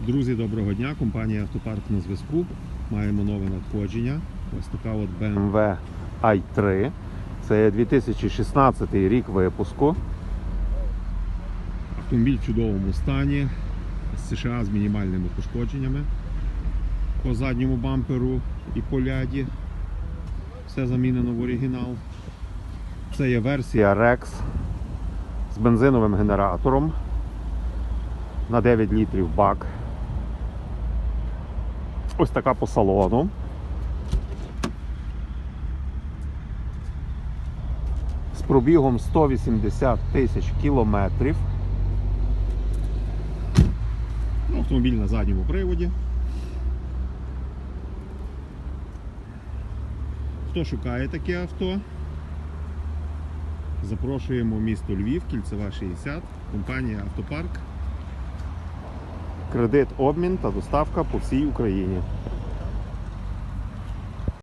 Друзі, доброго дня. Компанія Автопарк на зв'язку. Маємо нове надходження. Ось така от BMW i3. Це 2016 рік випуску. Автомобіль в чудовому стані. З США з мінімальними пошкодженнями по задньому бамперу і по ляді. Все замінено в оригінал. Це є версія Rex з бензиновим генератором на 9 літрів бак. Ось така по салону. З пробігом 180 тисяч кілометрів. Автомобіль на задньому приводі. Хто шукає таке авто? Запрошуємо місто Львів, кільцева 60, компанія Автопарк. Кредит, обмін та доставка по всій Україні.